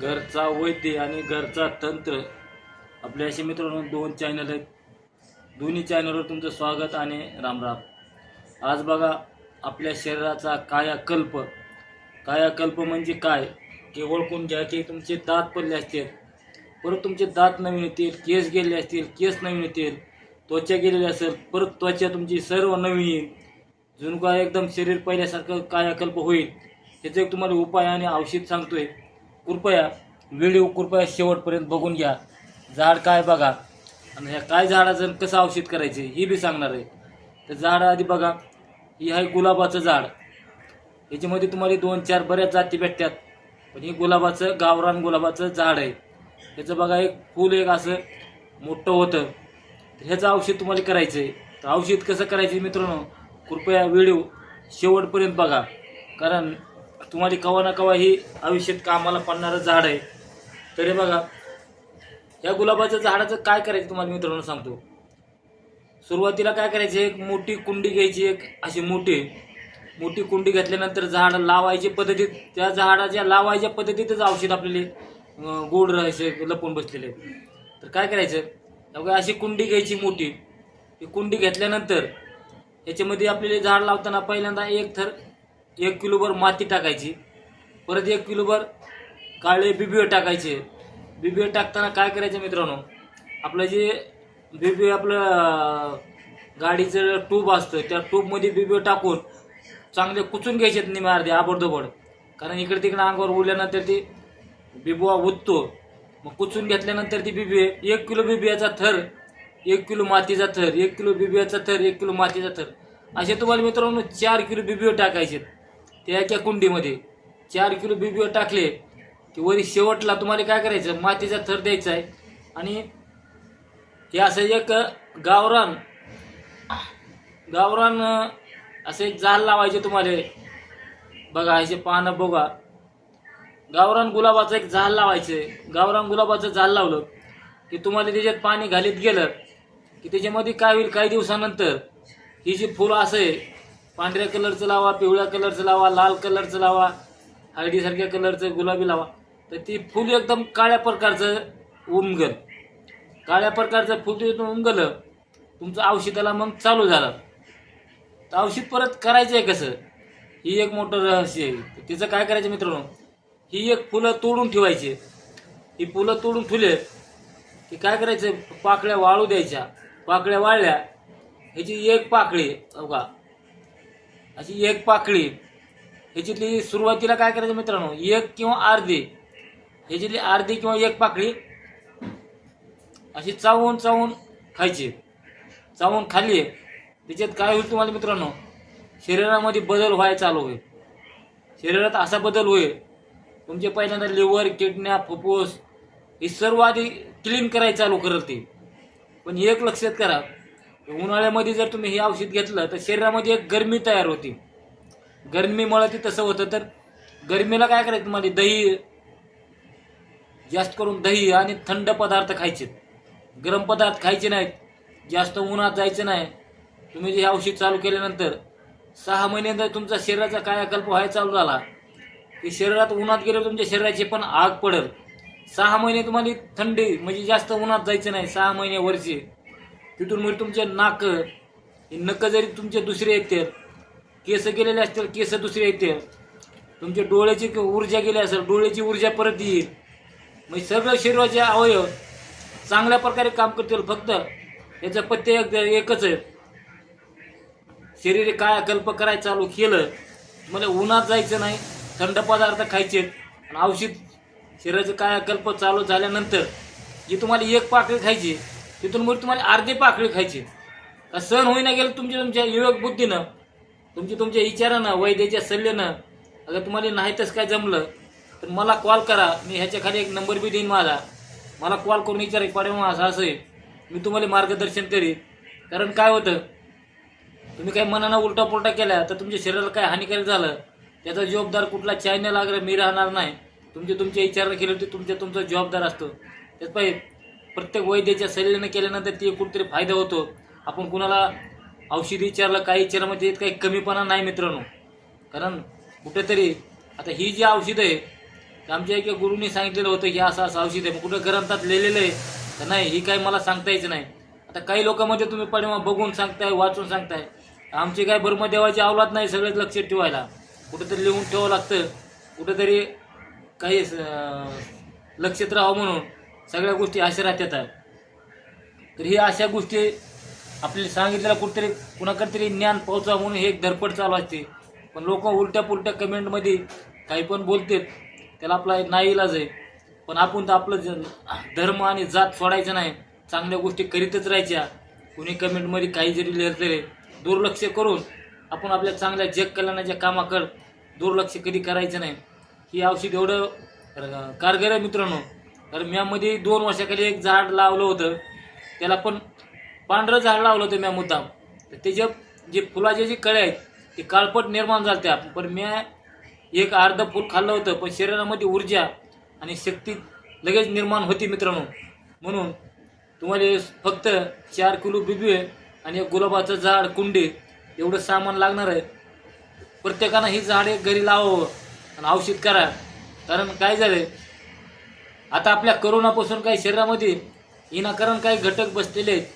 घरचा वैद्य आणि घरचा तंत्र. आपले असे मित्रांनो दोन चॅनल आहेत. दोन्ही चॅनलवर तुमचं स्वागत आणि रामराम. आज बघा आपल्या शरीराचा कायाकल्प. कायाकल्प म्हणजे काय? की ओळखून घ्या की तुमचे दात पडले असतील. परत तुमचे दात नवीन येतील केस गेले असतील केस नवीन येतील त्वचा गेलेली असेल परत त्वचा तुमची सर्व नवीन येईल. जुनका काय एकदम शरीर पहिल्यासारखं कायाकल्प होईल. ह्याचा एक तुम्हाला उपाय आणि औषध सांगतोय. कृपया व्हिडिओ कृपया शेवटपर्यंत बघून घ्या. झाड काय बघा. आणि ह्या काय झाडाचं कसं औषध करायचे हे बी सांगणार आहे. तर झाड आधी बघा. ही आहे गुलाबाचं झाड. याच्यामध्ये तुम्हाला दोन चार बऱ्याच जाती भेटतात. पण हे गुलाबाचं गावरान गुलाबाचं झाड आहे. ह्याचं बघा एक फूल एक असं मोठं होतं. तर ह्याचं औषध तुम्हाला करायचं आहे. तर औषध कसं करायचं मित्रांनो? कृपया व्हिडिओ शेवटपर्यंत बघा. कारण तुम्हाला कवा ना कवा ही आयुष्यात कामाला पडणारं झाड आहे. तरी बघा या गुलाबाच्या झाडाचं काय करायचं तुम्हाला मित्रांनो सांगतो. सुरुवातीला काय करायचं एक मोठी कुंडी घ्यायची एक अशी मोठी मोठी कुंडी घेतल्यानंतर झाड लावायची पद्धतीत त्या झाडाच्या लावायच्या पद्धतीतच औषध आपल्याला गोड राहायचे लपून बसलेले तर काय करायचं अशी कुंडी घ्यायची मोठी. ती कुंडी घेतल्यानंतर याच्यामध्ये आपल्याला झाड लावताना पहिल्यांदा एक थर एक किलोभर माती टाकायची. परत एक किलोभर काळे बिबिओ टाकायचे. बिबिओ टाकताना काय करायचं मित्रांनो? आपलं जे बिबिओ आपलं गाडीचं ट्यूब असतं त्या ट्यूबमध्ये बिबिओ टाकून चांगले कुचून घ्यायचे निमे अर्धे आबडधोबड. कारण इकडे तिकडे अंगावर उरल्यानंतर ती बिबुवा उठतो मग कुचून घेतल्यानंतर ती बिबी एक किलो बिबियाचा थर एक किलो मातीचा थर एक किलो बिबियाचा थर एक किलो मातीचा थर. असे तुम्हाला मित्रांनो चार किलो बिबिओ टाकायचे त्या एका कुंडीमध्ये चार किलो बिबिओ टाकले की वरी शेवटला तुम्हाला काय करायचं? मातीचा थर द्यायचा आहे. आणि हे असं एक गावरान गावरान असं एक जाल लावायचे तुम्हाला. बघा ह्याचे पानं बघा. गावरान गुलाबाचं एक झाड लावायचं. गावरान गुलाबाचं झाड लावलं की तुम्हाला त्याच्यात पाणी घालीत गेलं की त्याच्यामध्ये काय होईल? काही दिवसानंतर ही जी फुलं असं आहे पांढऱ्या कलरचं लावा पिवळ्या कलरचं लावा लाल कलरचं लावा हळदीसारख्या कलरचं गुलाबी लावा. तर ती फुल एकदम काळ्या प्रकारचं उमगल. काळ्या प्रकारचं फुल तिथून उमगलं तुमचं औषधाला मग चालू झालं. तर औषध परत करायचं आहे कसं? ही एक मोठं रहस्य आहे. तिचं काय करायचं मित्रांनो? ही एक फुलं तोडून ठेवायची. ही फुलं तोडून ठेवले की काय करायचं? पाकळ्या वाळू द्यायच्या. पाकळ्या वाळल्या ह्याची एक पाकळी का अशी एक पाकळी. ह्याच्यातली सुरुवातीला काय करायचं मित्रांनो? एक किंवा अर्धी. ह्याच्यातली अर्धी किंवा एक पाकळी अशी चावून चावून खायची. चावून खाल्ली त्याच्यात काय होईल तुम्हाला मित्रांनो? शरीरामध्ये बदल व्हायला चालू होईल. शरीरात असा बदल होईल. तुमचे पहिल्यांदा लिव्हर किडन्या फुफ्फुस हे सर्व आधी क्लीन करायला चालू करत ते पण एक लक्षात करा उन्हाळ्यामध्ये जर तुम्ही हे औषध घेतलं तर शरीरामध्ये एक गरमी तयार होती. गरमीमुळे ते तसं होतं. तर गरमीला काय करायचं तुम्हाला? दही जास्त करून दही आणि थंड पदार्थ खायचे गरम पदार्थ खायचे नाहीत. जास्त उन्हात जायचं नाही. तुम्ही जे हे औषध चालू केल्यानंतर सहा महिन्यानंतर तुमचा शरीराचा कायाकल्प व्हायला चालू झाला की शरीरात उन्हात गेल्यावर तुमच्या शरीराची पण आग पडेल. सहा महिने तुम्हाला थंडी म्हणजे जास्त उन्हात जायचं नाही. सहा महिने वरचे. तिथून म्हणजे तुमचे नाक हे नक जरी तुमचे दुसरे येतील केस गेलेले असतील केस दुसरे येतील तुमच्या डोळ्याची ऊर्जा गेली असेल डोळ्याची ऊर्जा परत येईल. म्हणजे सगळं शरीराचे अवयव चांगल्या प्रकारे काम करतील फक्त याचं पत्ते एक एकच आहे. शरीर काय कल्प करायचं चालू केलं मला उन्हात जायचं नाही थंड पदार्थ खायचे. आणि औषध शरीराचं काय कल्प चालू झाल्यानंतर जी तुम्हाला एक पाकळी खायची तिथून मग तुम्हाला अर्धी पाकळी खायची. का सण होईना गेलं तुमच्या तुमच्या विवेक बुद्धीनं तुमच्या तुमच्या विचारानं वैद्याच्या सल्ल्यानं अगर तुम्हाला नाही तसं काय जमलं तर मला कॉल करा. मी ह्याच्या खाली एक नंबर बी देईन माझा. मला कॉल करून विचारा पाडे असं असं आहे. मी तुम्हाला मार्गदर्शन करीन. कारण काय होतं? तुम्ही काही मनानं उलटा पुलटा केला तर तुमच्या शरीराला काय हानिकारक झालं? त्याचा जबाबदार कुठला चायना लागला मी राहणार नाही. तुमचे तुमच्या विचारानं केलं तर तुमच्या तुमचा जबाबदार असतो. त्याच पाहिजे प्रत्येक वैद्याच्या सल्ल्यानं केल्यानंतर ते कुठेतरी फायदा होतो. आपण कुणाला औषधी विचारलं काही विचारलं म्हणजे काही कमीपणा नाही मित्रांनो. कारण कुठेतरी आता ही जी औषधं आहे आमच्या एका गुरुनी सांगितलेलं होतं की असं असं औषध आहे. मग कुठं ग्रंथात लिहिलेलं आहे तर नाही ही काही मला सांगता यायचं नाही. आता काही लोकांमध्ये तुम्ही पाठिंबा बघून सांगताय वाचून सांगताय. आमची काय ब्रह्मदेवाची अवलाद नाही सगळ्यात लक्षात ठेवायला. कुठेतरी लिहून ठेवावं लागतं. कुठेतरी काही लक्षात राहावं म्हणून. सगळ्या गोष्टी अशा राहतात. तर ही अशा गोष्टी आपल्याला सांगितलेल्या कुठेतरी कुणाकडे तरी ज्ञान पोहोचावं म्हणून हे एक धडपड चालू असते. पण लोक उलट्या पुलट्या कमेंटमध्ये काही पण बोलतात त्याला आपला एक नाईलाज आहे. पण आपण तर आपलं ज- धर्म आणि जात सोडायचं नाही. चांगल्या गोष्टी करीतच राहायच्या. कुणी कमेंटमध्ये काही जरी लिहिलं तरी दुर्लक्ष करून आपण आपल्या चांगल्या जग कल्याणाच्या कामाकडं दुर्लक्ष कधी करायचं नाही. ही औषध एवढं कारगर आहे मित्रांनो. तर म्यामध्ये दोन वर्षाखाली एक झाड लावलं होतं. त्याला पण पांढरं झाड लावलं होतं म्या मुद्दाम. तर त्याच्या जे फुलाचे जे कळे आहेत ते काळपट निर्माण झाल्या पण म्या एक अर्ध फूल खाल्लं होतं पण शरीरामध्ये ऊर्जा आणि शक्ती लगेच निर्माण होती मित्रांनो. म्हणून तुम्हाला फक्त चार किलो बिबी आणि एक गुलाबाचं झाड कुंडी एवढं सामान लागणार आहे. प्रत्येकानं ही झाडे घरी लावावं आणि औषध करा. कारण काय झालंय आता आपल्या करोनापासून काही शरीरामध्ये विनाकारण काही घटक बसलेले आहेत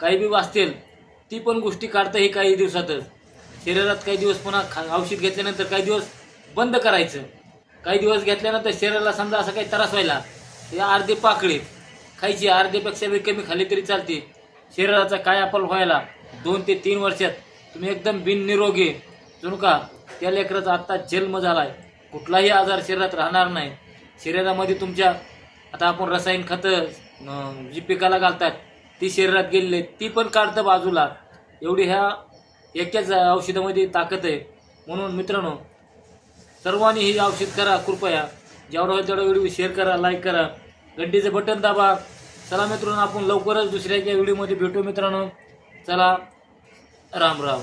काही बी वाचतील ती पण गोष्टी काढता ही काही दिवसातच. शरीरात काही दिवस पुन्हा खा औषध घेतल्यानंतर काही दिवस बंद करायचं. काही दिवस घेतल्यानंतर शरीराला समजा असा काही त्रास व्हायला हे अर्धे पाकळी खायची अर्धेपेक्षा बी कमी खाली तरी चालते. शरीराचा काय अपल व्हायला दोन ते तीन वर्षात तुम्ही एकदम बिननिरोगी जणू का त्या लेकराचा आत्ता जन्म झाला आहे कुठलाही आजार शरीरात राहणार नाही. शरीरामध्ये तुमच्या आता आपण रसायन खतं जी पिकाला घालतात ती शरीरात गेलेली ती पण काढतं बाजूला. एवढी ह्या एकाच औषधामध्ये ताकद आहे. म्हणून मित्रांनो सर्वांनी ही औषध करा कृपया. जेवढा होईल तेवढा व्हिडिओ शेअर करा लाईक करा. घंटीचं बटन दाबा. चला मित्रांनो आपण लवकरच दुसऱ्या एका व्हिडिओमध्ये भेटू मित्रांनो. चला राम राम.